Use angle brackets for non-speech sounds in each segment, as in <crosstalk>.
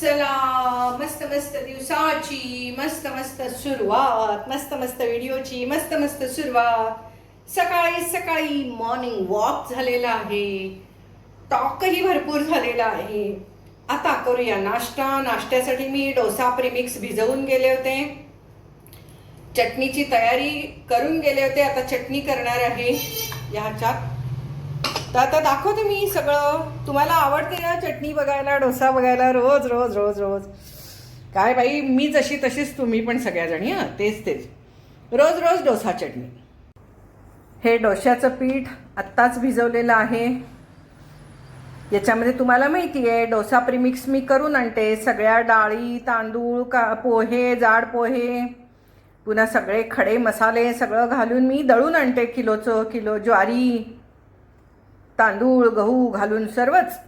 चला मस्त मस्त दिवसाची मस्त मस्त सुरुवात मस्त मस्त व्हिडिओची मस्त मस्त सुरुवात. सकाळी सकाळी मॉर्निंग वॉक झालेला आहे. टॉकही भरपूर झालेला आहे. आता करूया नाश्ता. नाश्त्यासाठी मी डोसा प्रीमिक्स भिजवून गेले होते. चटणीची तयारी करून गेले होते. आता चटणी करणार आहे. ह्याच्यात तर आता दाखवते मी सगळं. तुम्हाला आवडते ना चटणी बघायला डोसा बघायला? रोज रोज रोज रोज. काय बाई मी जशी तशीच तुम्ही पण सगळ्याजणी हां. तेच तेच. रोज रोज डोसा चटणी. हे डोश्याचं पीठ आत्ताच भिजवलेलं आहे. याच्यामध्ये तुम्हाला माहिती आहे डोसा प्रिमिक्स मी करून आणते. सगळ्या डाळी तांदूळ का पोहे जाड पोहे पुन्हा सगळे खडे मसाले सगळं घालून मी दळून आणते किलोचं किलो ज्वारी. तांदूळ गहू घालून सर्वच.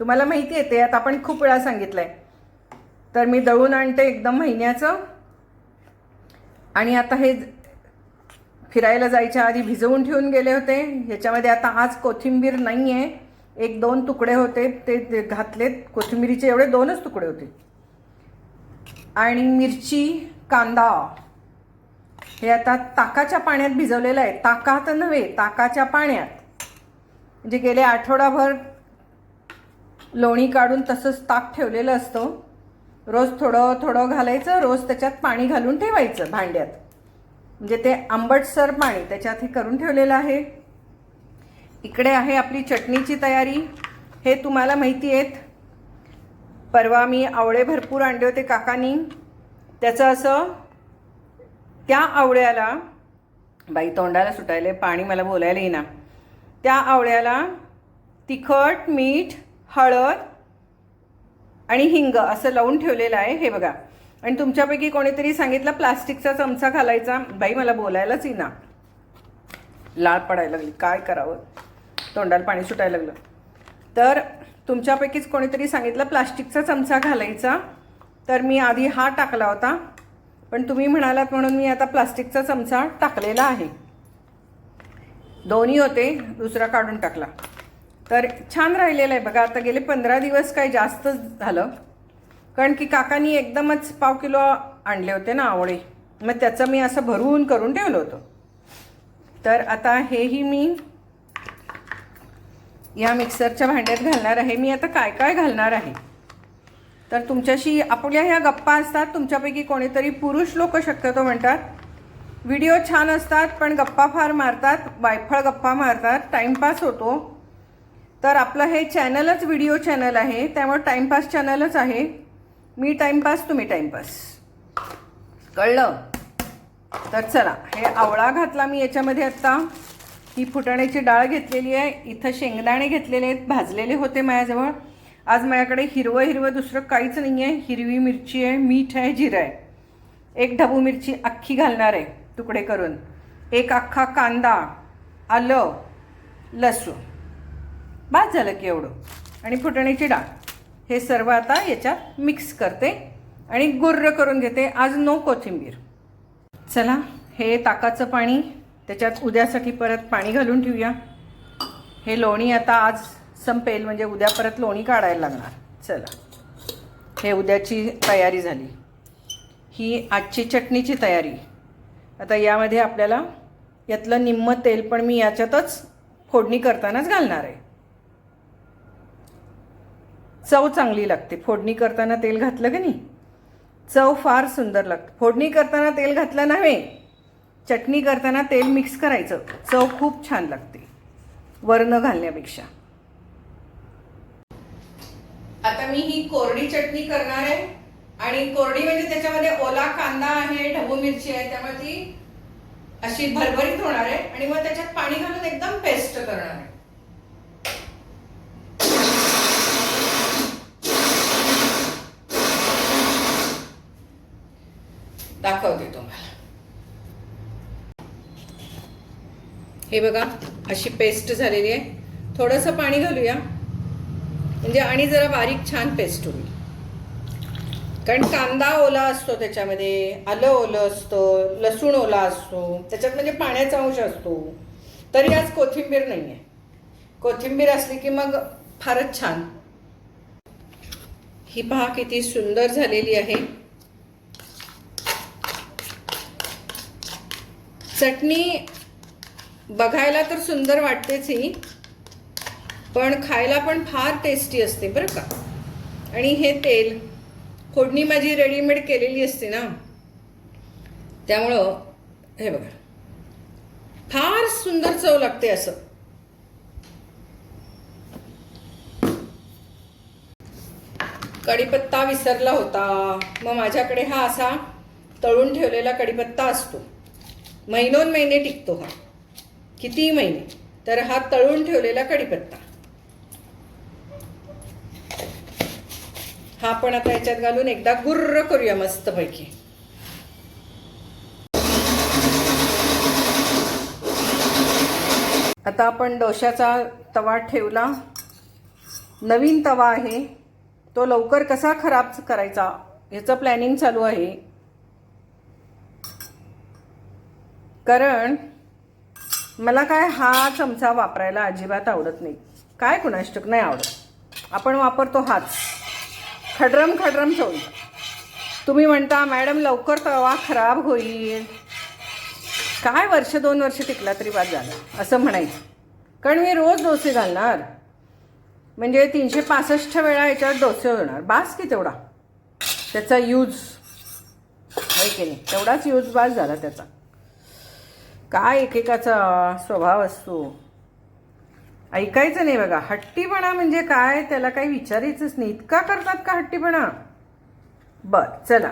तुम्हाला माहिती आहे ते आता आपण खूप वेळा सांगितलं आहे तर मी दळून आणते एकदम महिन्याचं. आणि आता हे फिरायला जायच्या आधी भिजवून ठेवून गेले होते. ह्याच्यामध्ये आता आज कोथिंबीर नाही आहे एक दोन तुकडे होते ते ते घातलेत. कोथिंबीरीचे एवढे दोनच तुकडे होते. आणि मिरची कांदा. हे आता ताकाच्या पाण्यात भिजवलेलं आहे. ताकात नव्हे ताकाच्या पाण्यात. म्हणजे गेले आठवडाभर लोणी काढून तसंच ताक ठेवलेलं असतं. रोज थोडं थोडं घालायचं रोज त्याच्यात पाणी घालून ठेवायचं भांड्यात. म्हणजे ते आंबटसर पाणी त्याच्यात हे करून ठेवलेलं आहे. इकडे आहे आपली चटणीची तयारी. हे तुम्हाला माहिती आहेत. परवा मी आवळे भरपूर आणले होते काकानी. त्याचं असं त्या आवळ्याला बाई तोंडाला सुटायले पाणी मला बोलायला येईना. त्या आवळ्याला तिखट मीठ हळद आणि हिंग असं लावून ठेवलेलं आहे. हे बघा. आणि तुमच्यापैकी कोणीतरी सांगितलं प्लास्टिकचा चमचा घालायचा? बाई मला बोलायलाच येईना. लाळ पडायला लागली. काय करावं? तोंडाला पाणी सुटायला लागलं. तर तुमच्यापैकीच कोणीतरी सांगितलं प्लास्टिकचा चमचा घालायचा? तर मी आधी हा टाकला होता. पण तुम्ही म्हणालात म्हणून मी आता प्लास्टिकचा चमचा टाकलेला आहे. दोन्ही होते दुसरा काढून टाकला. तर छान राहिलेलं आहे बघा आता गेले पंधरा दिवस काही जास्तच झालं. कारण की काकांनी एकदमच पाव किलो आणले होते ना आवळे. मग त्याचं मी असं भरून करून ठेवलं होतं. तर आता हेही मी या मिक्सरच्या भांड्यात घालणार आहे. मी आता काय काय घालणार आहे? तर तुमच्याशी आपल्या ह्या गप्पा असतात तुमच्यापैकी कोणीतरी पुरुष लोक शक्यतो म्हणतात व्हिडिओ छान असतात पण गप्पा फार मारतात वायफळ गप्पा मारतात. टाईमपास होतो. तर आपलं हे चॅनलच व्हिडिओ चॅनल आहे. त्यामुळे टाईमपास चॅनलच आहे. मी टाईमपास तुम्ही टाईमपास कळलं? तर चला हे आवळा घातला मी याच्यामध्ये आत्ता. ही फुटाण्याची डाळ घेतलेली आहे. इथं शेंगदाणे घेतलेले आहेत. भाजलेले होते माझ्याजवळ. आज माझ्याकडे हिरवं हिरवं दुसरं काहीच नाही आहे हिरवी मिरची आहे मीठ आहे जिरं आहे. एक ढबू मिरची अख्खी घालणार आहे. तुकडे करून. एक अख्खा कांदा आलं लसूण. बाद झालं की एवढं. आणि फुटण्याची डाळ. हे सर्व आता याच्यात मिक्स करते आणि गुर्र करून घेते आज नो कोथिंबीर. चला हे ताकाचं पाणी त्याच्यात उद्यासाठी परत पाणी घालून ठेवूया. हे लोणी आता आज संपेल म्हणजे उद्या परत लोणी काढायला लागणार. चला. हे उद्याची तयारी झाली. ही आजची चटणीची तयारी. आता यामध्ये आपल्याला यातलं निम्म तेल पण मी याच्यातच फोडणी करतानाच घालणार आहे. चव चांगली लागते. फोडणी करताना तेल घातलं की नाही? चव फार सुंदर लागते फोडणी करताना तेल घातलं नव्हे चटणी करताना तेल मिक्स करायचं. चव खूप छान लागते. वर्ण घालण्यापेक्षा. आता मी ही कोरडी चटणी करणार आहे. आणि कोरडी म्हणजे त्याच्यामध्ये ओला कांदा आहे ढबू मिरची आहे त्यामुळे ती अशी भरभरीत होणार आहे आणि मग त्याच्यात पाणी घालून एकदम पेस्ट करणार आहे. दाखवते तुम्हाला. हे बघा अशी पेस्ट झालेली आहे. थोडंसं पाणी घालूया. म्हणजे आणि जरा बारीक छान पेस्ट होईल. कारण कांदा ओला असतो त्याच्यामध्ये आलं ओलं असतं लसूण ओला असतो त्याच्यात म्हणजे पाण्याचा अंश असतो. तरी आज कोथिंबीर नाही आहे कोथिंबीर असली की मग फारच छान. ही पहा किती सुंदर झालेली आहे. चटणी बघायला तर सुंदर वाटतेच ही पण खायला पण फार टेस्टी असते बरं का. आणि हे तेल फोडणी माझी रेडीमेड केलेली असते ना. त्यामुळं हे बघा. फार सुंदर चव लागते असं. कढीपत्ता विसरला होता. मग माझ्याकडे हा असा तळून ठेवलेला कढीपत्ता असतो. महिनोन महिने टिकतो हा. किती महिने? तर हा तळून ठेवलेला कढीपत्ता. हा आपण आता याच्यात घालून एकदा गुर्र करूया मस्तपैकी. आता आपण डोशाचा तवा ठेवला. नवीन तवा आहे. तो लवकर कसा खराब करायचा ह्याचं प्लॅनिंग चालू आहे. कारण मला काय हा चमचा वापरायला अजिबात आवडत नाही. काय कुणाष्टक नाही आवडत. आपण वापरतो हाच. खडरम खडरम ठेवून. तुम्ही म्हणता मॅडम लवकर तवा खराब होईल. काय वर्ष दोन वर्ष टिकला तरी बाद झाला असं म्हणायचं. कारण मी रोज डोसे घालणार. म्हणजे तीनशे पासष्ट वेळा याच्यावर डोसे होणार. बास की तेवढा. त्याचा यूज आहे की नाही? तेवढाच यूज बास झाला त्याचा. काय एकेकाचा स्वभाव असतो. ऐकायचं नाही बघा. हट्टीपणा म्हणजे काय? त्याला काही विचारायचंच नाही. इतका करतात का हट्टीपणा? बर चला.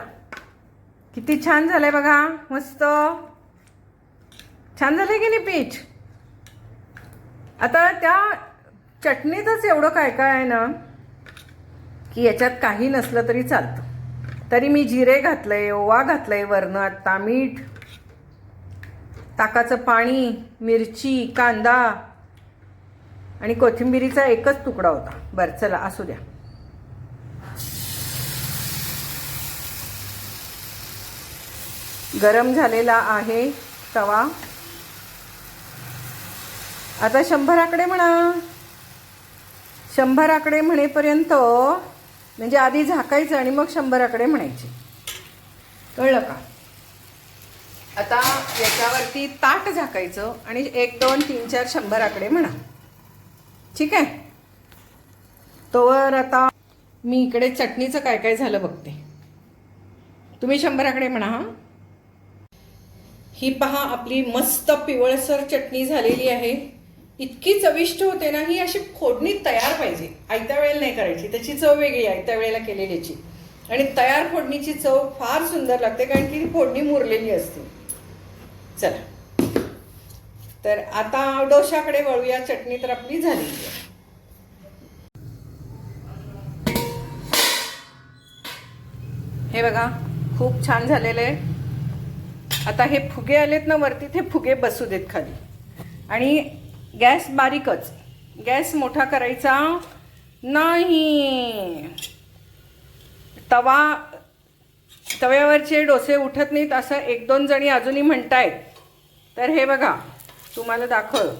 किती छान झालंय बघा. मस्त. छान झालंय की नाही पीठ? आता त्या चटणीतच एवढं काय काय आहे ना की याच्यात काही नसलं तरी चालतं. तरी मी जिरे घातलंय ओवा घातलंय वरनं आत्ता मीठ ताकाचं पाणी मिरची कांदा आणि कोथिंबिरीचा एकच तुकडा होता. बरं चला असू द्या. गरम झालेला आहे तवा. आता शंभर आकडे म्हणा. शंभर आकडे म्हणेपर्यंत म्हणजे आधी झाकायचं आणि मग शंभर आकडे म्हणायचे. कळलं का? आता याच्यावरती ताट झाकायचं आणि एक दोन तीन चार शंभर आकडे म्हणा. ठीक आहे? तोवर आता मी इकडे चटणीचं काय काय झालं बघते. तुम्ही शंभराकडे म्हणा हा. ही पहा आपली मस्त पिवळसर चटणी झालेली आहे. इतकी चविष्ट होते ना ही अशी फोडणी तयार पाहिजे. आयत्या वेळेला नाही करायची त्याची चव वेगळी आयत्या वेळेला केलेल्याची. आणि तयार फोडणीची चव फार सुंदर लागते कारण की ती फोडणी मुरलेली असते. चला. तर आता डोशाकडे वळूया. चटणी तर आपली झाली आहे. हे बघा खूप छान झालेलं आहे. आता हे फुगे आलेत ना वरती ते फुगे बसू देत खाली. आणि गॅस बारीकच. गॅस मोठा करायचा नाही. तवा तव्यावरचे डोसे उठत नाहीत असं एक दोन जणी अजूनही म्हणतायत. तर हे बघा तुम्हाला दाखव.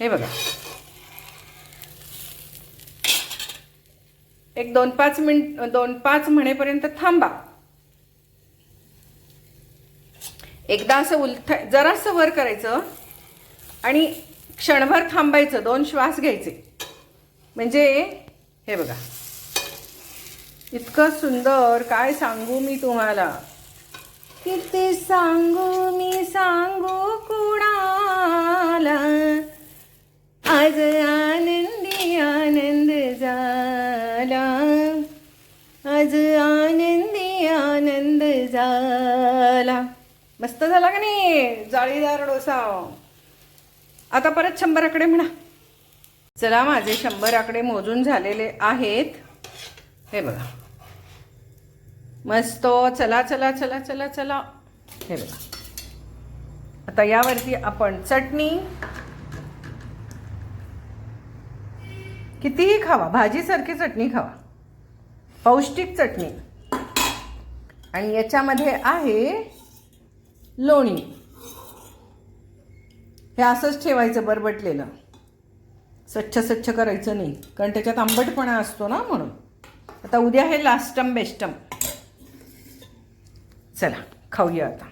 हे बघा. एक दोन पाच मिनिट दोन पाच म्हणेपर्यंत थांबा. एकदा असं उलथ जरासं वर करायचं आणि क्षणभर थांबायचं दोन श्वास घ्यायचे. म्हणजे हे बघा. इतकं सुंदर काय सांगू मी तुम्हाला? किती सांगू मी सांगू झाला आज आनंदी आनंद झाला. आज आनंदी आनंद झाला. मस्त झाला का नाही? जाळीदार डोसा. आता परत शंभर आकडे म्हणा. चला माझे शंभर आकडे मोजून झालेले आहेत. हे बघा. मस्त. चला चला चला चला चला. हे बघा. आता यावरती आपण चटणी कितीही खावा भाजीसारखी चटणी खावा. पौष्टिक चटणी. आणि याच्यामध्ये आहे लोणी. हे असंच ठेवायचं बरबटलेलं. स्वच्छ स्वच्छ करायचं नाही कारण त्याच्यात आंबटपणा असतो ना म्हणून. आता उद्या हे लास्टम बेस्टम चला खाऊया आता.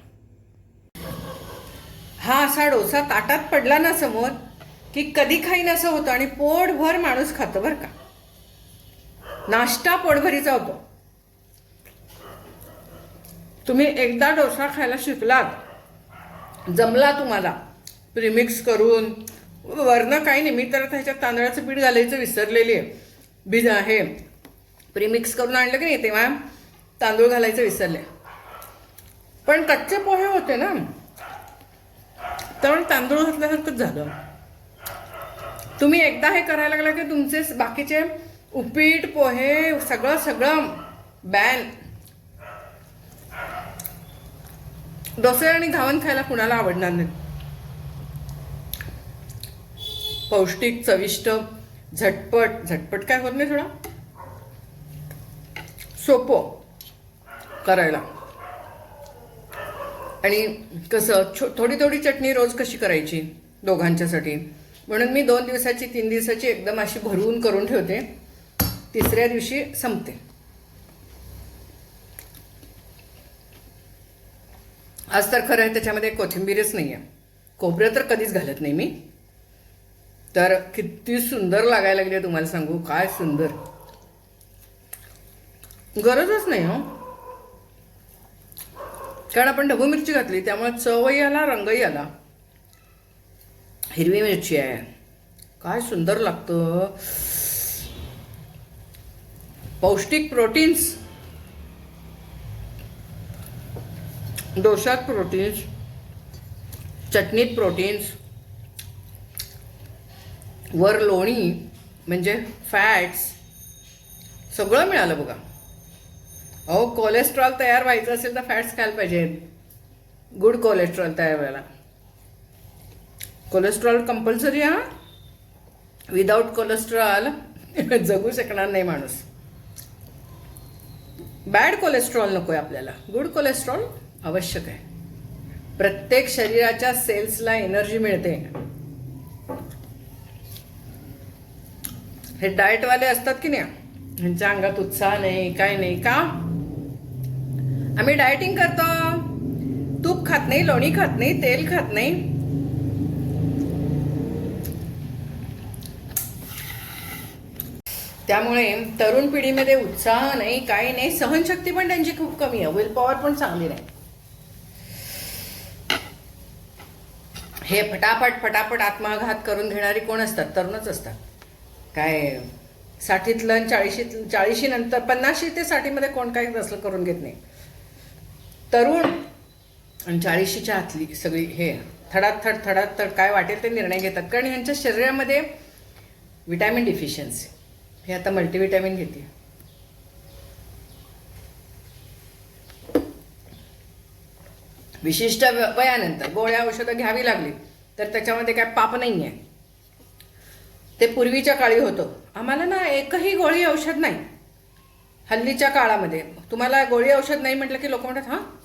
हा असा डोसा ताटात पडला ना समोर की कधी खाईन असं होतं आणि पोटभर माणूस खातं बरं का. नाश्ता पोटभरीचा होतो. तुम्ही एकदा डोसा खायला शिकलात जमला तुम्हाला प्रिमिक्स करून वरनं काही नाही मी तर ह्याच्यात तांदळाचं पीठ घालायचं विसरलेली आहे बीज आहे प्रिमिक्स करून आणलं की नाही तेव्हा तांदूळ घालायचं विसरले. पण कच्चे पोहे होते ना. तर तांदूळ घातल्यासारखंच झालं. तुम्ही एकदा हे करायला लागला की तुमचे बाकीचे उपीट पोहे सगळं सगळं बॅन. डोसे आणि घावन खायला कुणाला आवडणार नाही. पौष्टिक चविष्ट झटपट झटपट काय होत नाही थोडा सोपं करायला. आणि कसं छो थोडी थोडी चटणी रोज कशी करायची दोघांच्यासाठी? म्हणून मी दोन दिवसाची तीन दिवसाची एकदम अशी भरवून करून ठेवते. तिसऱ्या दिवशी संपते. आज तर खरं आहे त्याच्यामध्ये कोथिंबीरच नाही आहे खोबरं तर कधीच घालत नाही मी. तर किती सुंदर लागायला लागली आहे तुम्हाला सांगू. काय सुंदर. गरजच नाही हो. कारण आपण ढबू मिरची घातली त्यामुळे चवही आला रंगही आला. हिरवी मिरची आहे. काय सुंदर लागतं. पौष्टिक प्रोटीन्स. डोशात प्रोटीन्स. चटणीत प्रोटीन्स. वर लोणी म्हणजे फॅट्स. सगळं मिळालं बघा. अहो कोलेस्ट्रॉल तयार व्हायचं असेल तर फॅट्स खायला पाहिजेत गुड कोलेस्ट्रॉल तयार व्हायला. कोलेस्ट्रॉल कंपल्सरी हा? विदाऊट कोलेस्ट्रॉल <laughs> जगू शकणार नाही माणूस. बॅड कोलेस्ट्रॉल नको आहे आपल्याला. गुड कोलेस्ट्रॉल आवश्यक आहे. प्रत्येक शरीराच्या सेल्सला एनर्जी मिळते. हे डाएटवाले असतात की नाही? ह्यांच्या अंगात उत्साह नाही काय नाही का? आम्ही डायटिंग करतो. तूप खात नाही लोणी खात नाही तेल खात नाही. त्यामुळे तरुण पिढीमध्ये उत्साह नाही काही नाही. सहनशक्ती पण त्यांची खूप कमी आहे. विल पॉवर पण चांगली नाही. हे फटाफट फटाफट आत्माघात करून घेणारी कोण असतात? तरुणच असतात. काय साठीतलं आणि चाळीशीत चाळीशी नंतर पन्नाशी ते साठीमध्ये कोण काही असलं करून घेत नाही. तरुण आणि चाळीशीच्या आतली सगळी हे थडात थड थडात थड काय वाटेल ते निर्णय घेतात. कारण ह्यांच्या शरीरामध्ये विटॅमिन डिफिशियन्सी हे आता मल्टीविटॅमिन घेते. विशिष्ट व- वयानंतर गोळ्या औषधं घ्यावी लागली तर त्याच्यामध्ये काय पाप नाही आहे ते पूर्वीच्या काळी होतं. आम्हाला ना एकही गोळी औषध नाही. हल्लीच्या काळामध्ये. तुम्हाला गोळी औषध नाही म्हटलं की लोक म्हणतात हां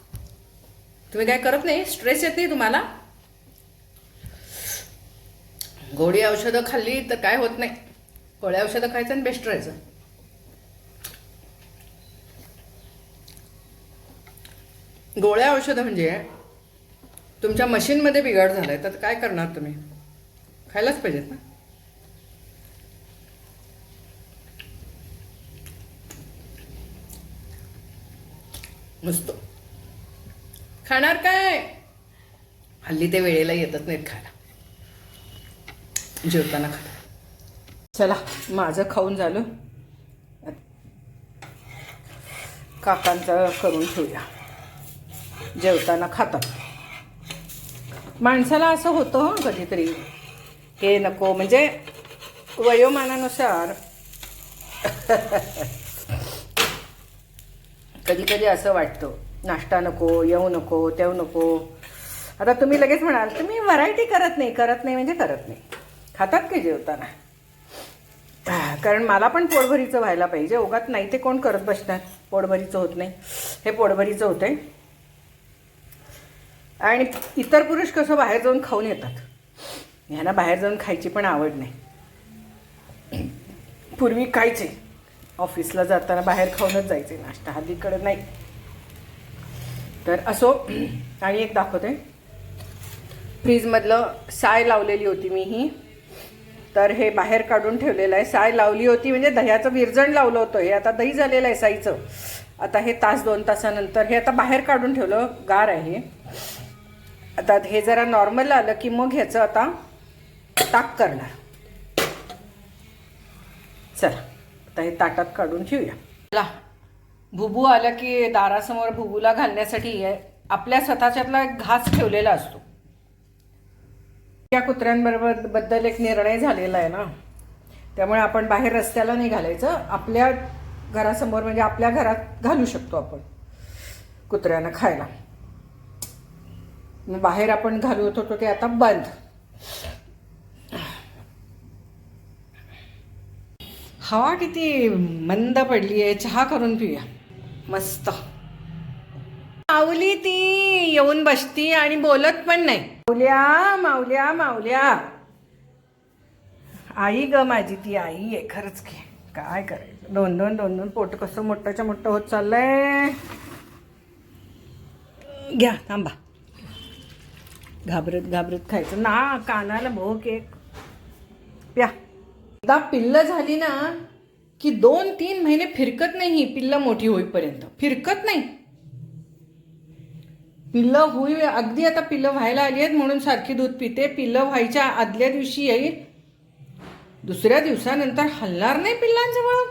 तुम्ही काय करत नाही? स्ट्रेस येत नाही तुम्हाला? गोळी औषधं खाल्ली तर काय होत नाही. गोळ्या औषधं खायचं आणि बेस्ट राहायचं. गोळ्या औषधं म्हणजे तुमच्या मशीनमध्ये बिघाड झालाय तर काय करणार तुम्ही? खायलाच पाहिजेत ना. नुसतं खाणार काय? हल्ली ते वेळेला येतच नाहीत खायला. जेवताना खाता चला माझं खाऊन झालं. काकांचं करून ठेवूया. जेवताना खातात. माणसाला असं होतं हं कधीतरी. हे नको म्हणजे वयोमानानुसार. <laughs> कधी कधी असं वाटतं. नाश्ता नको येऊ नको तेऊ नको. आता तुम्ही लगेच म्हणाल तुम्ही व्हरायटी करत नाही करत नाही म्हणजे करत नाही. खातात की जेवताना? कारण मला पण पोटभरीचं व्हायला पाहिजे. ओघात नाही ते कोण करत बसणार? पोटभरीचं होत नाही. हे पोटभरीचं आहे आणि इतर पुरुष कसं बाहेर जाऊन खाऊन येतात? ह्यांना बाहेर जाऊन खायची पण आवड नाही. पूर्वी खायचे ऑफिसला जाताना बाहेर खाऊनच जायचे नाश्ता. हल्लीकडे नाही. तर असो आणि एक दाखवते. फ्रीजमधलं साय लावलेली होती मी ही तर हे बाहेर काढून ठेवलेलं आहे. साय लावली होती म्हणजे दह्याचं विरजण लावलं होतं. हे आता दही झालेलं आहे साईचं. आता हे तास दोन तासानंतर हे आता बाहेर काढून ठेवलं. गार आहे. आता हे जरा नॉर्मल आलं की मग ह्याचं आता ताक करणार. चला आता हे ताटात काढून ठेवूया. ला भुबू आलं की दारासमोर भुबूला घालण्यासाठी आपल्या स्वतःच्यातला एक घास ठेवलेला असतो. त्या कुत्र्यांबरोबरबद्दल एक निर्णय झालेला आहे ना. त्यामुळे आपण बाहेर रस्त्याला नाही घालायचं. आपल्या घरासमोर म्हणजे आपल्या घरात घालू शकतो आपण कुत्र्यांना खायला. बाहेर आपण घालवत होतो ते आता बंद. हवा किती मंद पडली आहे चहा करून पिऊया. मस्त. माऊली ती येऊन बसती आणि बोलत पण नाही. माऊल्या माऊल्या माऊल्या. आई ग माझी ती आई आहे खरंच की. काय करायचं? दोन दोन दोन दोन पोट कसं मोठ्याच्या मोठं होत चाललंय? घ्या थांबा. घाबरत घाबरत खायचं. ना कानाला भोक एक. प्या. एकदा पिल्ल झाली ना की दोन तीन महिने फिरकत नाही ही पिल्लं मोठी होईपर्यंत. फिरकत नाही. पिल्लं होई अगदी आता पिल्लं व्हायला आली आहेत म्हणून सारखी दूध पिते. पिल्लं व्हायच्या आदल्या दिवशी येईल दुसऱ्या दिवसानंतर हलणार नाही पिल्लांजवळ.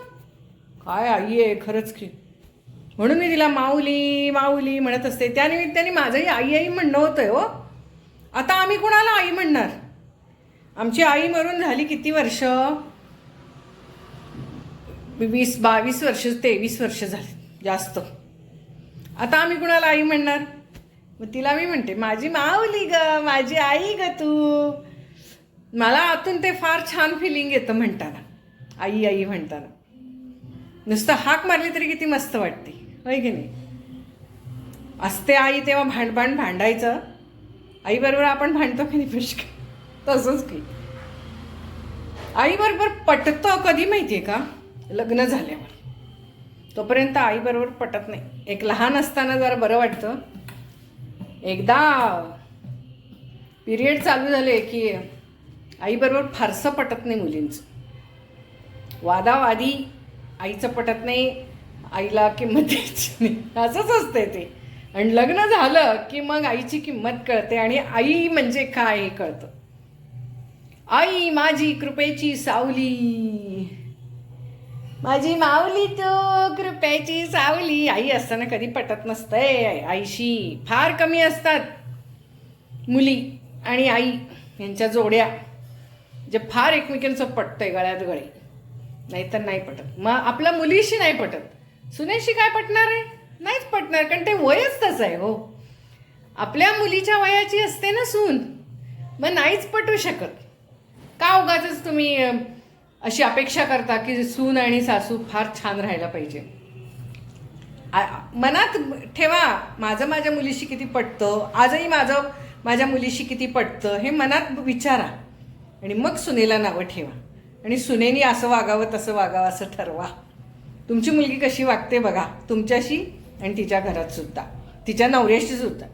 काय आई आहे खरंच की. म्हणून मी तिला माऊली माऊली म्हणत असते. त्यानिमित्ताने माझंही आई आई म्हणणं होतंय हो. आता आम्ही कुणाला आई म्हणणार? आमची आई मरून झाली किती वर्ष? वीस बावीस वर्ष तेवीस वर्ष झाली जास्त. आता आम्ही कुणाला आई म्हणणार? मग तिला मी म्हणते माझी माऊली ग माझी आई ग तू. मला आतून ते फार छान फिलिंग येतं म्हणताना आई आई म्हणताना. नुसतं हाक मारली तरी किती मस्त वाटते होय की नाही? असते आई तेव्हा भांडभांड भांडायचं. आईबरोबर आपण भांडतो की नाही पुष्क तसंच की. आईबरोबर पटतं कधी माहिती आहे का? लग्न झाल्यावर तोपर्यंत आईबरोबर पटत नाही. एक लहान असताना जरा बरं वाटतं. एकदा पिरियड चालू झाले की आईबरोबर फारसं पटत नाही मुलींचं. वादावादी आईचं पटत नाही आईला किंमत द्यायची नाही. असंच असते ते. आणि लग्न झालं की मग आईची किंमत कळते आणि आई म्हणजे काय हे कळतं. आई माझी कृपेची सावली. माझी माऊली तो कृपयाची सावली. आई असताना कधी पटत नसतंय. आईशी फार कमी असतात. मुली आणि आई यांच्या जोड्या. जे फार एकमेकांचं पटतंय गळ्यात गळे. नाहीतर नाही पटत. मग आपल्या मुलीशी नाही पटत. सुनेशी काय पटणार आहे? नाहीच पटणार कारण ते वयच तसं आहे हो. आपल्या मुलीच्या वयाची असते ना सून. मग नाहीच पटू शकत. का उगाच तुम्ही अशी अपेक्षा करता की सून आणि सासू फार छान राहायला पाहिजे. आ- मनात ठेवा माझं माझ्या मुलीशी किती पटतं आजही माझं माझ्या मुलीशी किती पटतं हे मनात विचारा. आणि मग सुनेला नावं ठेवा. आणि सुनेनी असं वागावं तसं वागावं असं ठरवा. तुमची मुलगी कशी वागते बघा तुमच्याशी आणि तिच्या घरात सुद्धा. तिच्या नवऱ्याशी सुद्धा.